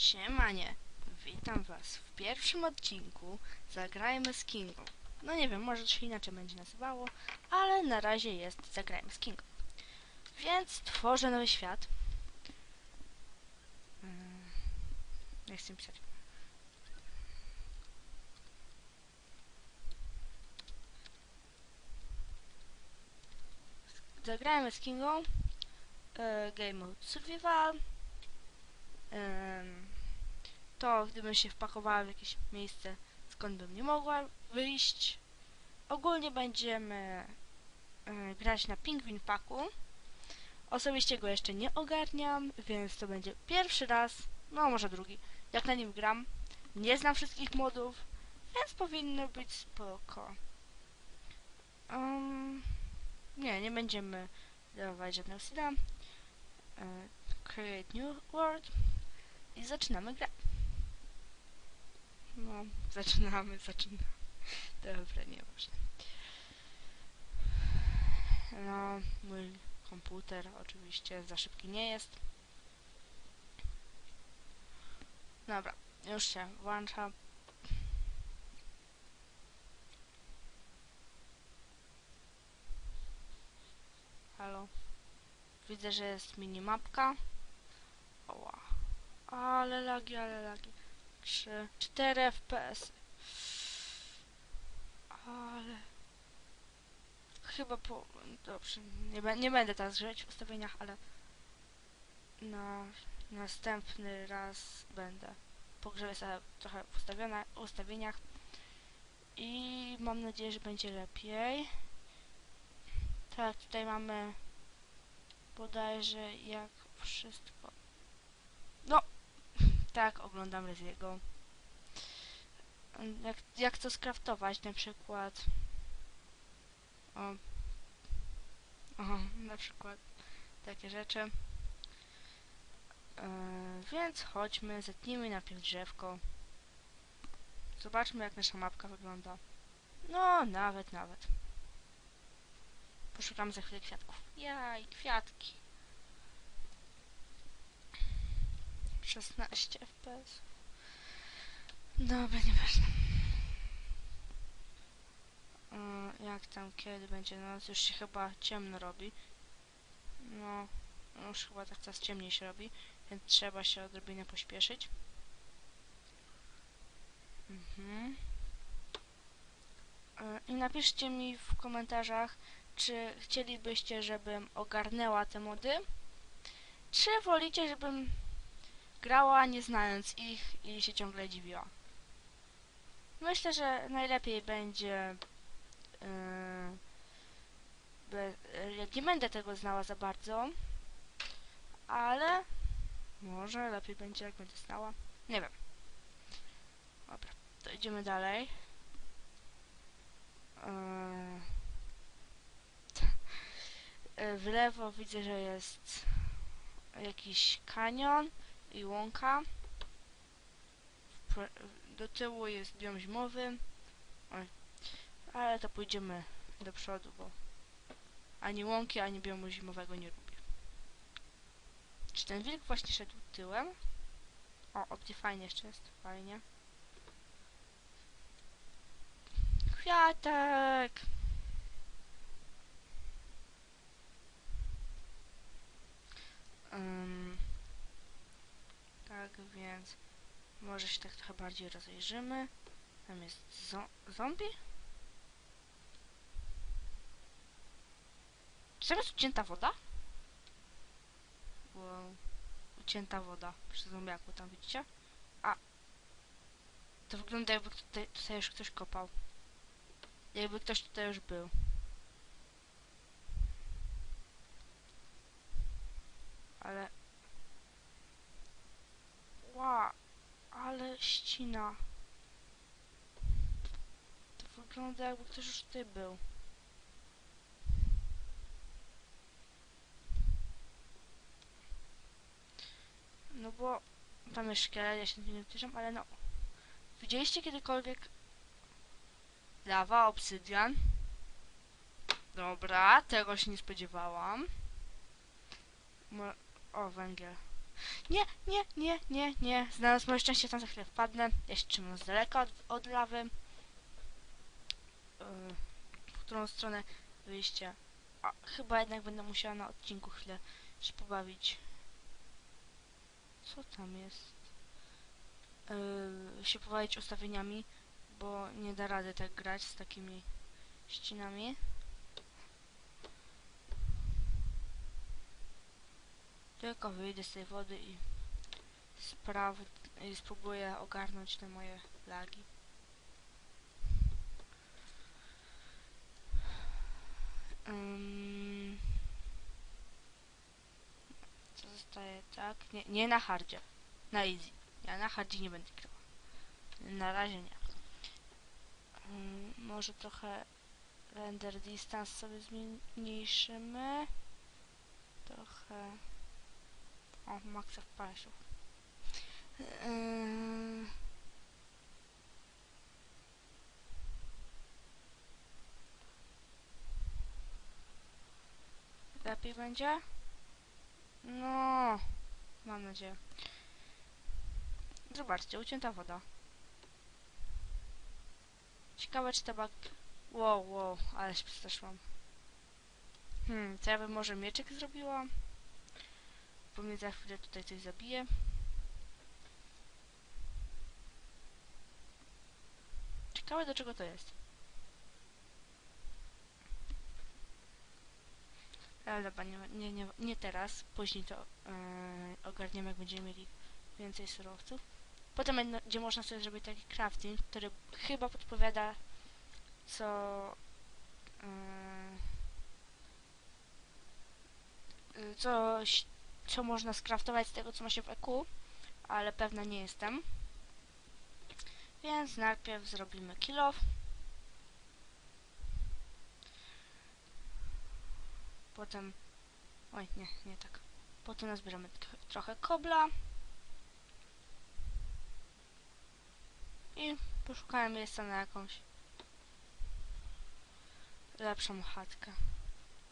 Siemanie, witam was w pierwszym odcinku Zagrajmy z Kingą. No nie wiem, może się inaczej będzie nazywało, ale na razie jest Zagrajmy z Kingą. Więc tworzę nowy świat. Mm, Nie chcę pisać. Zagrajmy z Kingą. E, Game Mode Survival. To gdybym się wpakowała w jakieś miejsce, skąd bym nie mogła wyjść. Ogólnie będziemy e, grać na Pingwin Paku. Osobiście go jeszcze nie ogarniam, więc to będzie pierwszy raz, no może drugi, jak na nim gram. Nie znam wszystkich modów, więc powinno być spoko. Um, nie, nie będziemy dawać żadnego seeda. E, create new world. I zaczynamy grę. No, zaczynamy, zaczynamy. Dobra, nieważne. No, mój komputer oczywiście za szybki nie jest. Dobra, już się włącza. Halo. Widzę, że jest minimapka. Oła. Ale lagi, ale lagi. 3, 4 FPS. Ale... Chyba po... Dobrze, nie, nie będę teraz grzeć w ustawieniach, ale... Na następny raz będę pogrzebać sobie trochę w ustawieniach. I mam nadzieję, że będzie lepiej. Tak, tutaj mamy bodajże jak wszystko. Tak, oglądam Reziego. Jak, jak to skraftować na przykład? O. Aha, na przykład takie rzeczy. E, więc chodźmy, zetnijmy najpierw drzewko. Zobaczmy jak nasza mapka wygląda. No, nawet, nawet. Poszukamy za chwilę kwiatków. Jaj, kwiatki. 16 FPS. Dobra, nieważne. Yy, jak tam, kiedy będzie noc? Już się chyba ciemno robi. No, już chyba tak coraz ciemniej się robi, więc trzeba się odrobinę pośpieszyć. Mhm. Yy, I napiszcie mi w komentarzach, czy chcielibyście, żebym ogarnęła te mody, czy wolicie, żebym grała nie znając ich i się ciągle dziwiła. Myślę, że najlepiej będzie yy, jak nie będę tego znała za bardzo, ale może lepiej będzie jak będę znała. Nie wiem. Dobra, to idziemy dalej. Yy, w lewo widzę, że jest jakiś kanion i łąka. Do tyłu jest biom zimowy. Ale to pójdziemy do przodu, bo ani łąki, ani biomu zimowego nie lubię. Czy ten wilk właśnie szedł tyłem? O, Optifine jeszcze jest. Fajnie. Kwiatek! Ym, tak więc może się tak trochę bardziej rozejrzymy. Tam jest zo zombie? Czy tam jest ucięta woda? Wow. Ucięta woda przy zombiaku, tam widzicie? A! To wygląda jakby tutaj, tutaj już ktoś kopał. Jakby ktoś tutaj już był. Ale... Ła! Ale ścina. To wygląda jakby ktoś już tutaj był. No bo tam jest szkielet, ja się nie dotyczam, ale no. Widzieliście kiedykolwiek lawa, obsydian? Dobra, tego się nie spodziewałam. O, węgiel. Nie, nie, nie, nie, nie. Znalazł moje szczęście, tam za chwilę wpadnę. Ja się trzymam z daleka od, od lawy. Yy, w którą stronę wyjście? A, chyba jednak będę musiała na odcinku chwilę się pobawić. Co tam jest? Yy, się pobawić ustawieniami, bo nie da rady tak grać z takimi ścinami. Tylko wyjdę z tej wody i spraw i spróbuję ogarnąć te moje lagi. Co zostaje tak? Nie, nie na hardzie. Na easy. Ja na hardzie nie będę grał. Na razie nie. Może trochę render distance sobie zmniejszymy. Trochę. O, maksa wpasił. Yy... Lepiej będzie? No, mam nadzieję. Zobaczcie, ucięta woda. Ciekawe czy ta bak... Wow, wow, ale się przestraszyłam. Hmm, co ja bym może mieczyk zrobiła? Bo mnie za chwilę tutaj coś zabije. Ciekawe do czego to jest. Ale dobra, nie, nie, nie, nie teraz. Później to yy, ogarniemy, jak będziemy mieli więcej surowców. Potem będzie można sobie zrobić taki crafting, który chyba podpowiada co yy, coś co można skraftować z tego, co ma się w EQ, ale pewna nie jestem. Więc najpierw zrobimy kill off. Potem... Oj, nie, nie tak. Potem nazbieramy trochę kobla. I poszukałem miejsca na jakąś lepszą chatkę.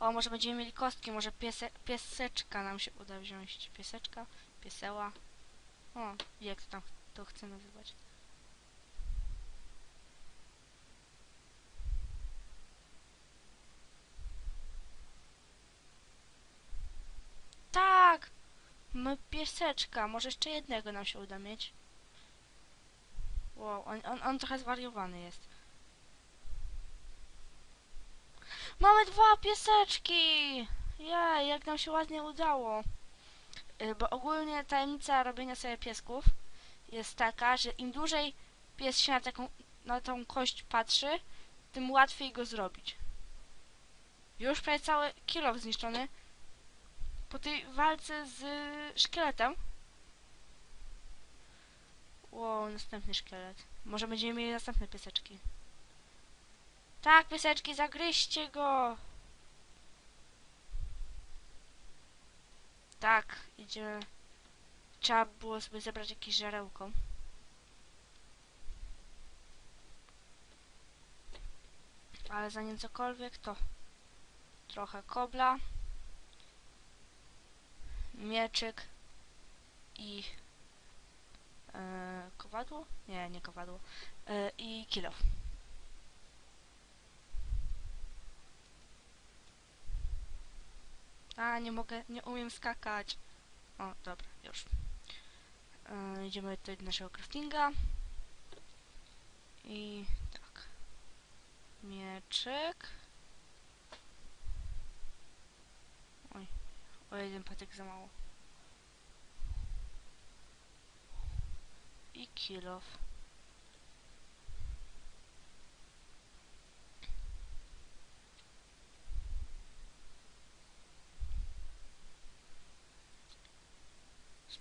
O, może będziemy mieli kostki, może piese, pieseczka nam się uda wziąć. Pieseczka, pieseła. O, jak to tam to chcę nazywać. Tak! My pieseczka, może jeszcze jednego nam się uda mieć. Wow, on, on, on trochę zwariowany jest. Mamy dwa pieseczki! Jej, jak nam się ładnie udało. Y, Bo ogólnie tajemnica robienia sobie piesków jest taka, że im dłużej pies się na, taką, na tą kość patrzy, tym łatwiej go zrobić. Już prawie cały kilo zniszczony. Po tej walce z szkieletem. Wow, następny szkielet. Może będziemy mieli następne pieseczki. Tak, pieseczki, zagryźcie go! Tak, idziemy. Trzeba było sobie zebrać jakieś żarełko. Ale zanim cokolwiek, to trochę kobla, mieczyk i e, kowadło? Nie, nie kowadło. E, I kilof. A, nie mogę, nie umiem skakać. O, dobra, już. Yy, idziemy tutaj do naszego craftinga. I tak. Mieczyk. Oj, o jeden patyk za mało. I kilof.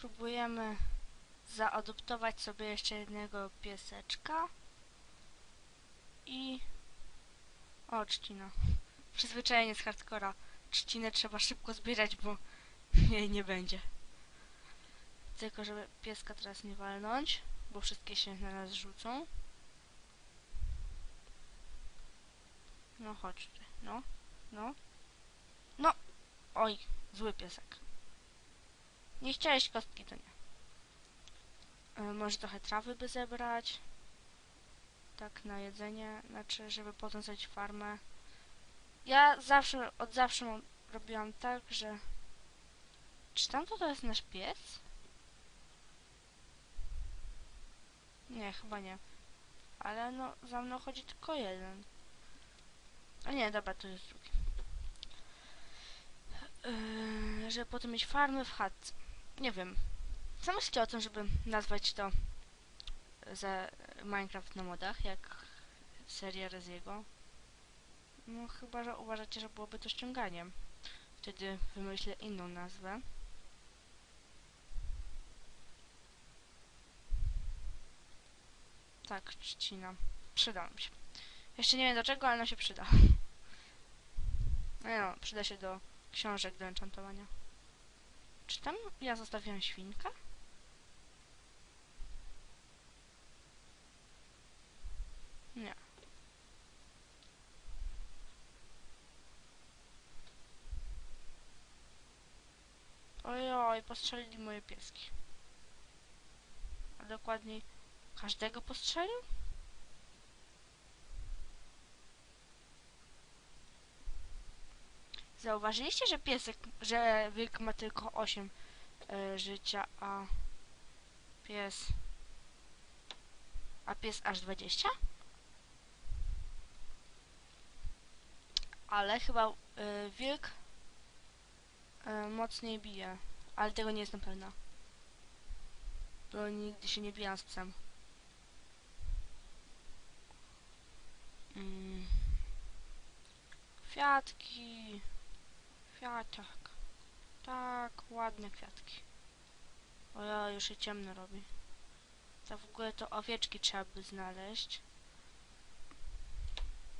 Spróbujemy zaadoptować sobie jeszcze jednego pieseczka. I... O, trzcina. Przyzwyczajenie z hardcora. Trzcinę trzeba szybko zbierać, bo jej nie będzie. Tylko, żeby pieska teraz nie walnąć, bo wszystkie się na nas rzucą. No chodź. No, no. No! Oj, zły piesek. Nie chciałeś kostki, to nie. E, może trochę trawy by zebrać. Tak na jedzenie, znaczy, żeby potem zrobić farmę. Ja zawsze, od zawsze mam, robiłam tak, że... Czy tamto to jest nasz pies? Nie, chyba nie. Ale no, za mną chodzi tylko jeden. A nie, dobra, to jest drugi. Yy, żeby potem mieć farmy w chatce. Nie wiem. Co myślicie o tym, żeby nazwać to za Minecraft na modach, jak seria Reziego? No chyba, że uważacie, że byłoby to ściąganiem. Wtedy wymyślę inną nazwę. Tak, trzcina. Przyda nam się. Jeszcze nie wiem do czego, ale nam się przyda. No no, przyda się do książek do enchantowania. Czy ja zostawiłam świnkę? Nie. Ojoj, postrzelili moje pieski. A dokładniej każdego postrzelił? Zauważyliście, że piesek, że wilk ma tylko 8 e, życia, a pies... A pies aż 20? Ale chyba e, wilk e, mocniej bije, ale tego nie jestem pewna. Bo nigdy się nie bijałam z psem. Mm. Kwiatki. Kwiatek. Tak, ładne kwiatki. O ja, już się ciemno robi. To w ogóle to owieczki trzeba by znaleźć.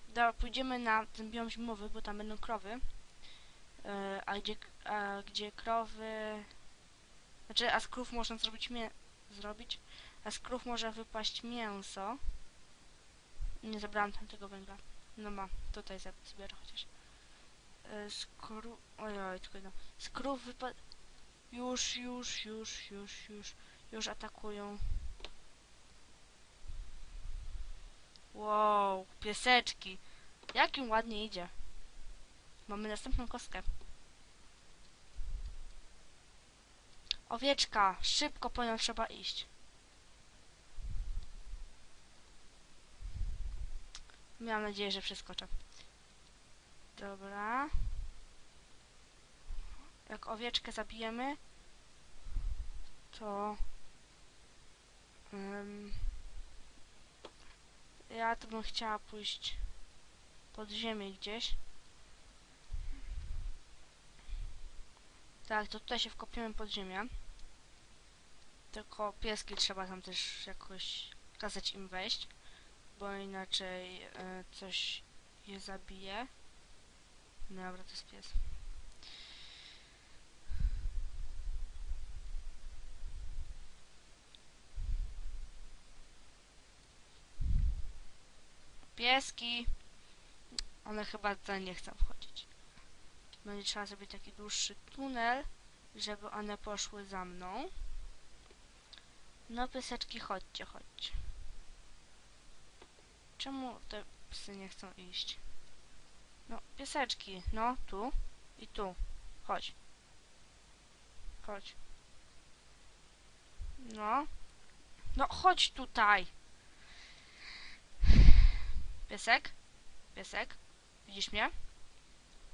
Dobra, pójdziemy na ten biom zimowy, bo tam będą krowy. Yy, a gdzie, a gdzie krowy... Znaczy, a z krów można zrobić mię... zrobić? A z krów może wypaść mięso. Nie zabrałam tam tego węgla. No ma, tutaj zbiorę chociaż. E, krów... Ojoj, tylko jedno. Z krów wypad... Już, już, już, już, już. Już atakują. Wow, pieseczki. Jak im ładnie idzie. Mamy następną kostkę. Owieczka, szybko po nią trzeba iść. Miałam nadzieję, że przeskoczę. Dobra. Jak owieczkę zabijemy, to... em, ja to bym chciała pójść pod ziemię gdzieś. Tak, to tutaj się wkopiemy pod ziemię. Tylko pieski trzeba tam też jakoś kazać im wejść, bo inaczej e, coś je zabije. Dobra, to jest pies. Pieski. One chyba tutaj nie chcą wchodzić. Będzie trzeba zrobić taki dłuższy tunel, żeby one poszły za mną. No pieseczki, chodźcie, chodźcie. Czemu te psy nie chcą iść? No, pieseczki, no, tu i tu. Chodź. Chodź. No. No, chodź tutaj. Piesek? Piesek? Widzisz mnie?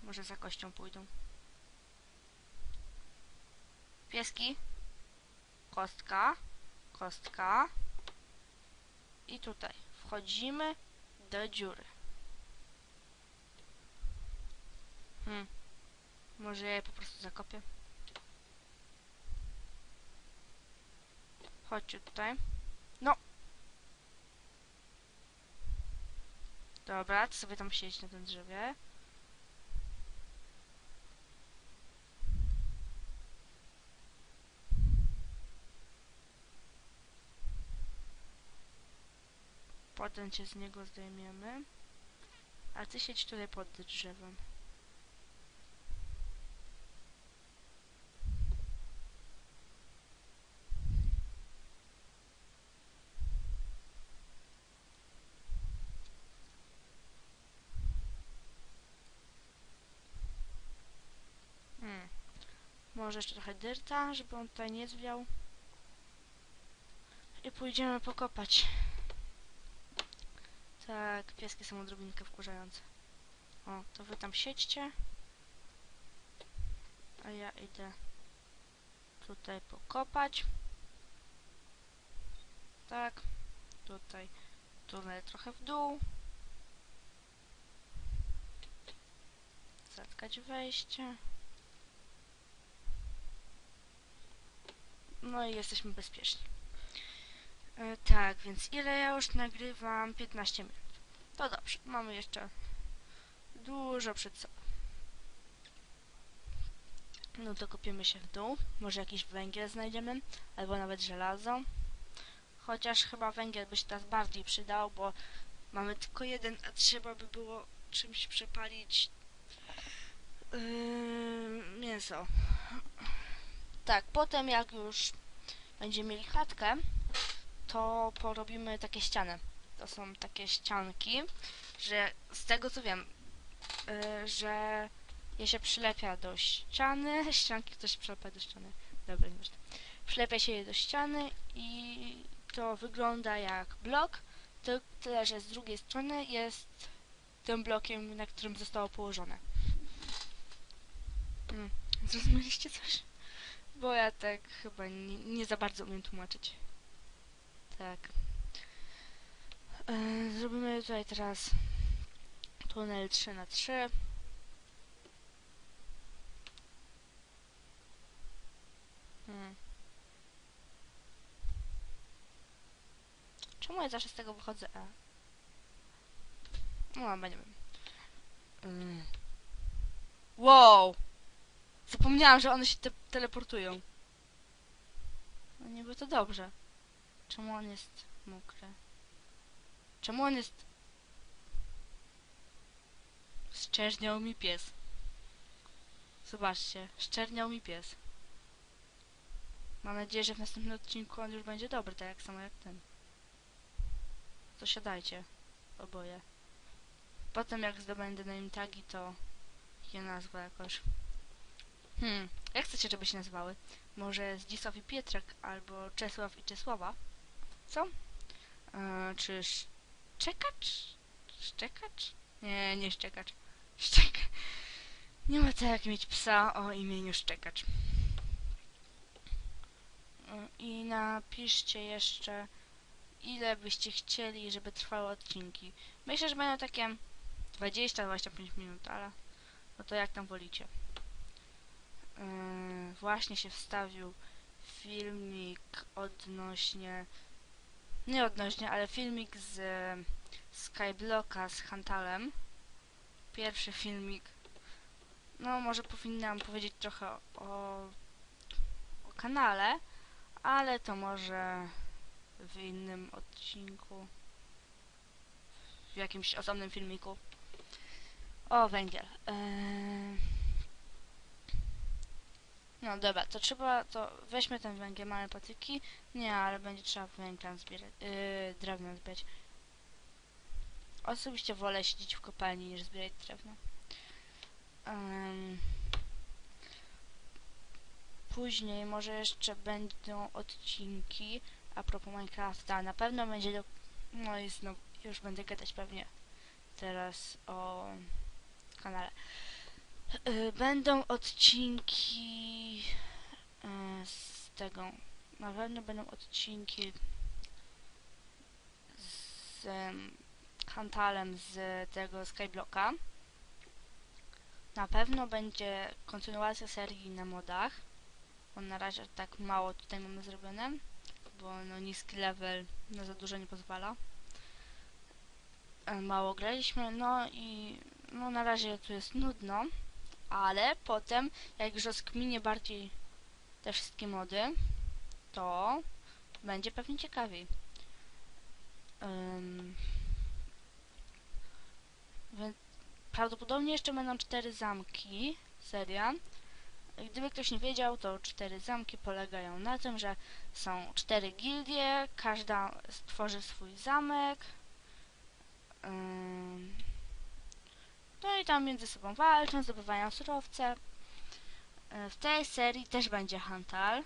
Może za kością pójdą. Pieski. Kostka. Kostka. I tutaj. Wchodzimy do dziury. Hmm. Może ja je po prostu zakopię. Chodźcie tutaj. No! Dobra, ty sobie tam siedź na tym drzewie. Potem cię z niego zdejmiemy. A ty siedź tutaj pod drzewem. Może jeszcze trochę dyrta, żeby on tutaj nie zwiał. I pójdziemy pokopać. Tak, pieski są odrobinkę wkurzające. O, to wy tam siedźcie. A ja idę tutaj pokopać. Tak. Tutaj tunel trochę w dół. Zatkać wejście. No i jesteśmy bezpieczni. E, tak, więc ile ja już nagrywam? 15 minut. To dobrze, mamy jeszcze dużo przed sobą. No to kopiemy się w dół. Może jakiś węgiel znajdziemy, albo nawet żelazo. Chociaż chyba węgiel by się teraz bardziej przydał, bo mamy tylko jeden, a trzeba by było czymś przepalić yy, mięso. Tak, potem jak już będziemy mieli chatkę, to porobimy takie ściany. To są takie ścianki, że z tego co wiem, yy, że je się przylepia do ściany, ścianki ktoś przylepia do ściany, dobra, nie. Przylepia się je do ściany i to wygląda jak blok, ty- tyle że z drugiej strony jest tym blokiem, na którym zostało położone. Mm, zrozumieliście coś? Bo ja tak chyba nie, nie za bardzo umiem tłumaczyć. Tak. E, zrobimy tutaj teraz tunel 3 na 3 Hmm. Czemu ja zawsze z tego wychodzę? A. No, chyba nie wiem. Mm. Wow! Zapomniałam, że one się te teleportują. No niby to dobrze. Czemu on jest mokry? Czemu on jest... Szczerniał mi pies. Zobaczcie, szczerniał mi pies. Mam nadzieję, że w następnym odcinku on już będzie dobry, tak jak samo jak ten. To siadajcie, oboje. Potem jak zdobędę name tagi, to je nazwę jakoś. Hmm, jak chcecie, żeby się nazywały? Może Zdzisław i Pietrek, albo Czesław i Czesława? Co? Eee, czy Szczekacz? Szczekacz? Nie, nie Szczekacz. Szczek... Nie ma tak jak mieć psa o imieniu Szczekacz. Eee, I napiszcie jeszcze, ile byście chcieli, żeby trwały odcinki. Myślę, że będą takie 20-25 minut, ale no to jak tam wolicie. Yy, właśnie się wstawił filmik odnośnie nie odnośnie, ale filmik z Skyblocka z Hantalem. Pierwszy filmik. No, może powinnam powiedzieć trochę o, o kanale, ale to może w innym odcinku. W jakimś osobnym filmiku. O, węgiel. No dobra, to trzeba, to weźmy ten węgiel, mamy patyki. Nie, ale będzie trzeba węgla zbierać, yy, drewno zbierać. Osobiście wolę siedzieć w kopalni niż zbierać drewno. Ym. Później może jeszcze będą odcinki a propos Minecrafta. Na pewno będzie do... No i znowu, już będę gadać pewnie teraz o kanale. Y, Będą odcinki y, z tego. Na pewno będą odcinki z em, Hantalem z tego Skyblocka. Na pewno będzie kontynuacja serii na modach. Bo na razie tak mało tutaj mamy zrobione. Bo no niski level na za dużo nie pozwala. E, Mało graliśmy, no i no na razie tu jest nudno ale potem, jak już rozkminie bardziej te wszystkie mody, to będzie pewnie ciekawiej. Um, prawdopodobnie jeszcze będą cztery zamki, seria. Gdyby ktoś nie wiedział, to cztery zamki polegają na tym, że są cztery gildie, każda stworzy swój zamek. Um, no i tam między sobą walczą, zdobywają surowce. E, W tej serii też będzie Hantal,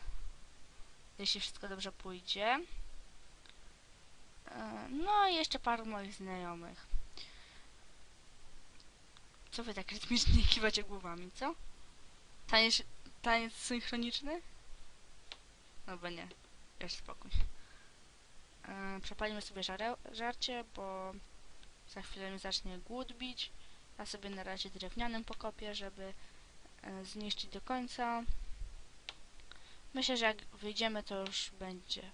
jeśli wszystko dobrze pójdzie. E, No i jeszcze paru moich znajomych. Co wy tak rytmicznie kiwacie głowami, co? Taniec, taniec synchroniczny? No bo nie. Jeszcze spokój. E, przepalimy sobie żarcie, bo za chwilę mi zacznie głód bić. Ja sobie na razie drewnianym pokopię, żeby e, zniszczyć do końca. Myślę, że jak wyjdziemy, to już będzie e,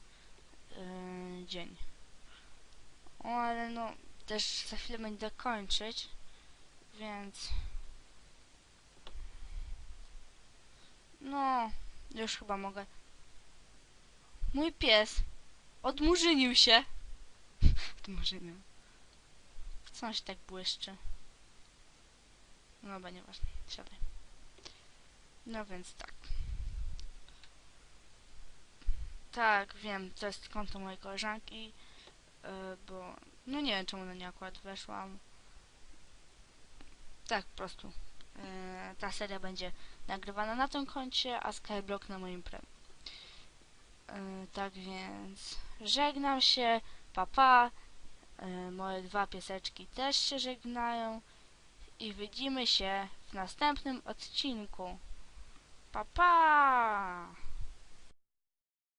dzień. O, ale no, też za chwilę będę kończyć, więc... No, już chyba mogę. Mój pies odmurzynił się. Odmurzynił. Co on się tak błyszczy? No chyba nieważne. Siadaj. No więc tak. Tak, wiem, to jest konto mojej koleżanki, yy, bo no nie wiem czemu na nie akurat weszłam. Tak, po prostu. Yy, ta seria będzie nagrywana na tym koncie, a Skyblock na moim premium. Yy, tak więc żegnam się, papa. Pa. Moje dwa pieseczki też się żegnają i widzimy się w następnym odcinku. Pa pa!